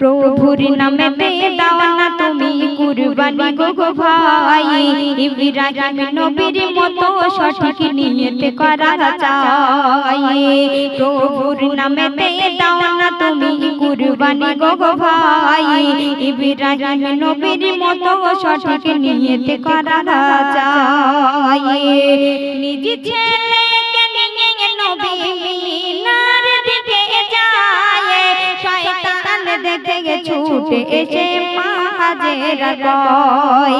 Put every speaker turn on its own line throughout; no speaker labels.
প্রভুর নামে দাও না তুমি কুরবানি গো গো ভাই। ইব্রাহিম নবীর মতো সঠিক নিয়তে করা চাই প্রভুর নামে দাও না তুমি কুরবানি গো গো ভাই। ইব্রাহিম নবীর মতো সঠিক নিয়তে করা চাই নিজ ছেলেকে শয়তান থেকে ছুটে এসে মা হাজেরা কয়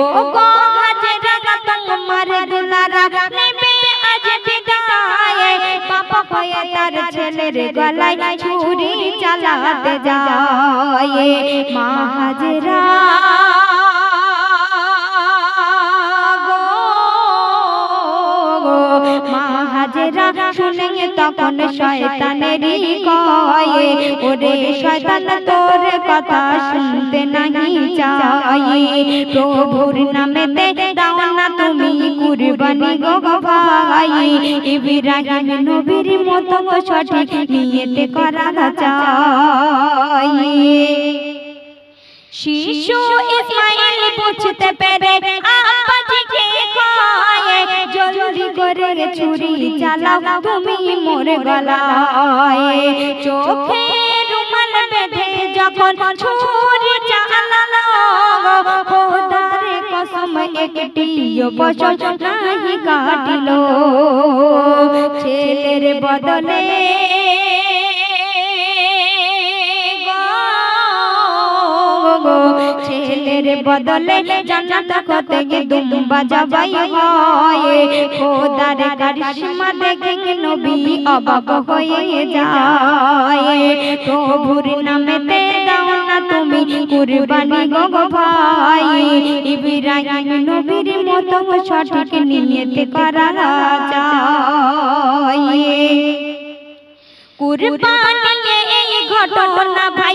ও গো হাজেরা তোমার দুলারা নেবে আজ বিদায়। বাবা কয়ে তার ছেলের গলায় ছুরি চালাতে যায়। মা হাজেরা তখন শয়তানেরই কয়, ওরে শয়তান, তোর কথা শুনতে নাহি চাই। প্রভুর নামে দে দাও না তুমি কুরবানি গো ভাই। ইব্রাহিম নবীর মতো সঠিক নিয়তে করা চাই। শিশু ইসমাইল বুঝতে পেরে ছুরি চালাও তুমি মোর গলায়। চোখে রুমাল বেঁধে যখন ছুরি চালাও কসম একটিও বছর নাহি কাটিল ছেলের বদলে ছেলের বদলে জান্নাত গে দুম্বা জবাই হয়। খোদার কারিশমা দেখে নবী অবাক হয়ে যায়। প্রভুর নামে তে দাও না তুমি কুরবানি গো ভাই। ইব্রাহিম নবীর মতো সঠিক নিয়তে করা যায়। কুরবানি এই ঘটনা ভাই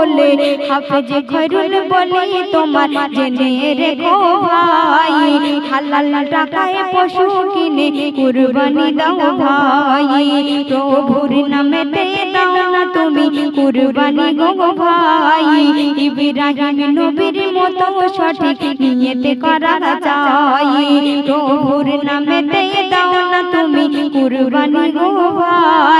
বলে, হাফেজ ঘরুল বলে, তোমার জেনে রেখো ভাই, হালাল টাকায় পশু কিনে কুরবানি দাও ভাই, প্রভুর নামে দাও না তুমি কুরবানি গো ভাই, ইব্রাহিম নবীর মতো সঠিক নিয়তে করা চাই প্রভুর নামে দাও না তুমি কুরবানি গো ভাই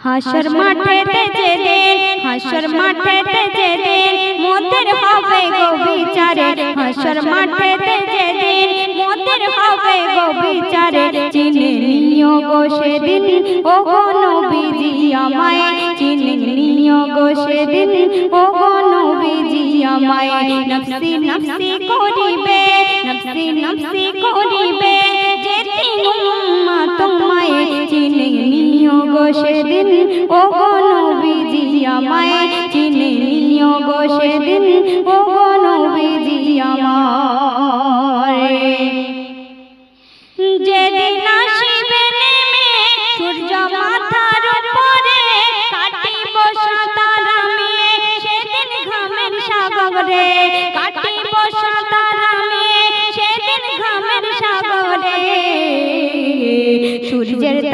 হাসর মাঠে যে দিন হাসর মাঠে যে দিন মোদের হবে গো বিচারে হাসর মাঠে যে দিন মোদের হবে গো বিচারে চিনে নিও গো সেদিন ও গো নবীজি আমায় চিনে নিও গো সেদিন ও গো নবীজি আমায় নফসি নফসি করিবে নফসি নফসি করিবে যে তিন উম্মা তোমায় চিনে গো সেদিন ও গো নবীজি আমায় চিনে নিও গো সেদিন ও গো নবীজি আমায়।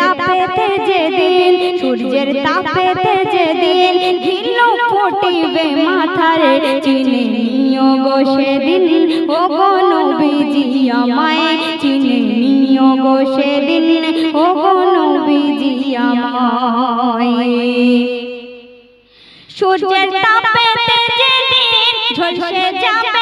তাপেতে যেদিন, সূর্যের তাপেতে যেদিন ঘিলু ফুটিবে মাথারে চিনে গো সেদিন। ও গো নবীজি আমায় চিনে গো সেদিন। ও গো নবীজি আমায়। সূর্যের তাপেতে যেদিন ঝলসে যাবে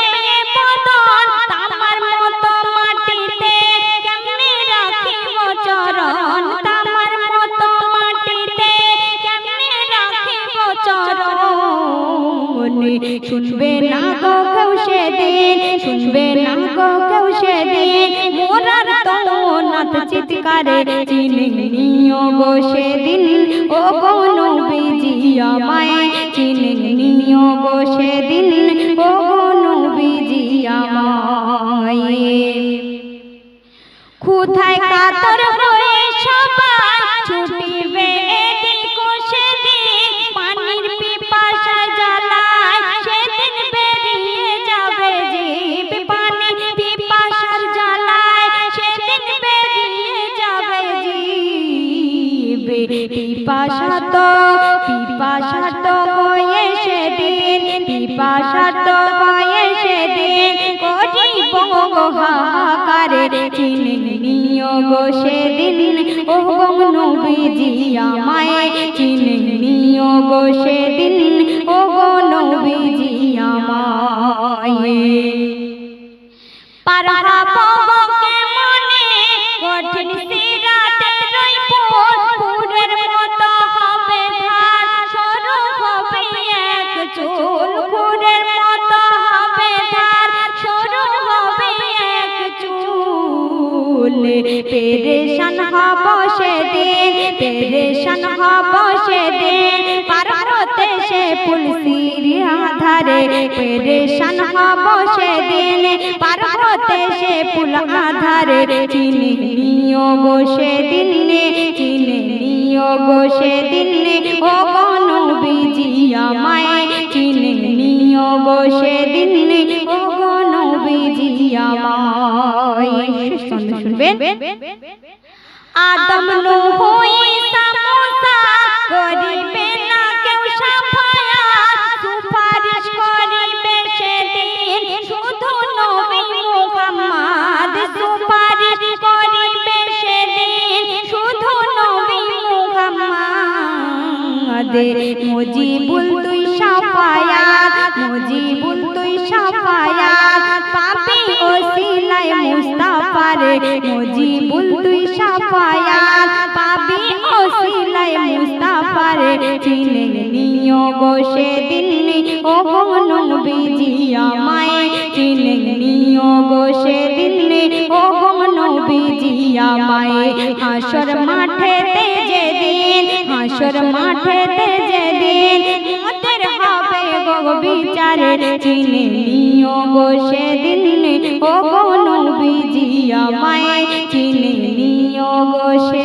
গো কেউ সেদিন, শুনবে না গো কেউ সেদিন। মোরার তো নাথ চিৎকারে চিনি নিও গো সেদিন। ও গো নবীজি পিপাসা তো পিপাসা তো হয়ে সেদিন পিপাসা তো হয়ে সেদিন করিব হাহাকারে চিনি গো সেদিন। ও নবীজি আমায় চিনি নিও গো সেদিন। চুল পুরের মতো হবে ধার সরু হবে পেরেশান হব সেদিন, পেরেশান হব সে পুলসির আধারে পেরেশান হব সেদিন। পার হতে সে পুল আধারে চিনি নিও গো সেদিন চিনি নিও গো সেদিন ও গো নবীজি আমায় চিনি নিও সেদিন ও গো নবীজি আমায় শুনবেন আদম নূহ ঈসা সাফায়াত পাপি ওসিলায় মুস্তাফারে মুজিবুল তুই সাফায়াত পাবি ওসিলায় মুস্তাফারে চিনে নিও গো সেদিন ও গো নবীজি আমায় চিনে নিও গো মাঠে যেদিন, হাসর মাঠে যেদিন বিচারে চিনে নিও গো সেদিন ও গো নবীজি আমায় চিনে নিও গো সে